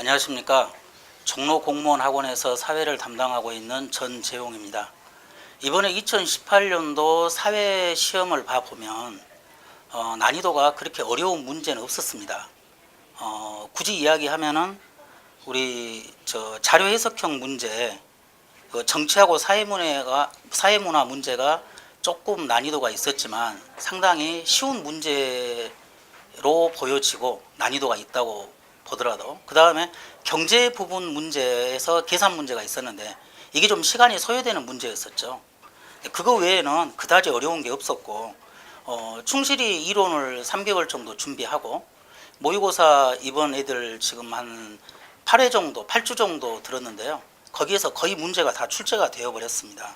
안녕하십니까. 종로 공무원 학원에서 사회를 담당하고 있는 전재용입니다. 이번에 2018년도 사회 시험을 봐보면 어, 난이도가 그렇게 어려운 문제는 없었습니다. 어, 굳이 이야기하면은 우리 저 자료 해석형 문제, 그 정치하고 사회문화가 사회문화 문제가 조금 난이도가 있었지만 상당히 쉬운 문제로 보여지고 난이도가 있다고 보더라도 그 다음에 경제 부분 문제에서 계산 문제가 있었는데 이게 좀 시간이 소요되는 문제였었죠. 그거 외에는 그다지 어려운 게 없었고 어, 충실히 이론을 3개월 정도 준비하고 모의고사 이번 애들 지금 한 8회 정도, 8주 정도 들었는데요. 거기에서 거의 문제가 다 출제가 되어 버렸습니다.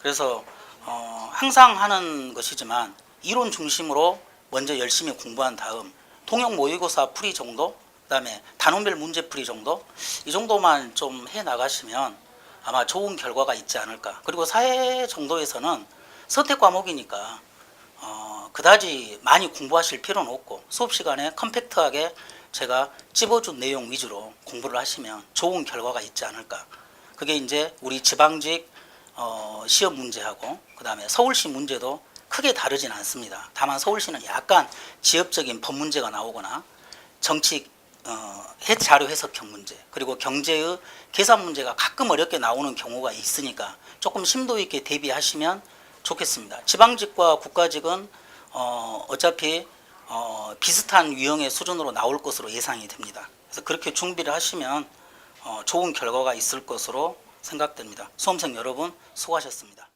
그래서 어, 항상 하는 것이지만 이론 중심으로 먼저 열심히 공부한 다음 통역 모의고사 풀이 정도, 그다음에 단원별 문제 풀이 정도 이 정도만 좀 해 나가시면 아마 좋은 결과가 있지 않을까. 그리고 사회 정도에서는 선택 과목이니까 어, 그다지 많이 공부하실 필요는 없고 수업 시간에 컴팩트하게 제가 찝어준 내용 위주로 공부를 하시면 좋은 결과가 있지 않을까. 그게 이제 우리 지방직 어, 시험 문제하고 그다음에 서울시 문제도 크게 다르진 않습니다. 다만 서울시는 약간 지역적인 법 문제가 나오거나 정치 어, 해 자료 해석형 문제 그리고 경제의 계산 문제가 가끔 어렵게 나오는 경우가 있으니까 조금 심도 있게 대비하시면 좋겠습니다. 지방직과 국가직은 어, 어차피 어, 비슷한 유형의 수준으로 나올 것으로 예상이 됩니다. 그래서 그렇게 준비를 하시면 어, 좋은 결과가 있을 것으로 생각됩니다. 수험생 여러분 수고하셨습니다.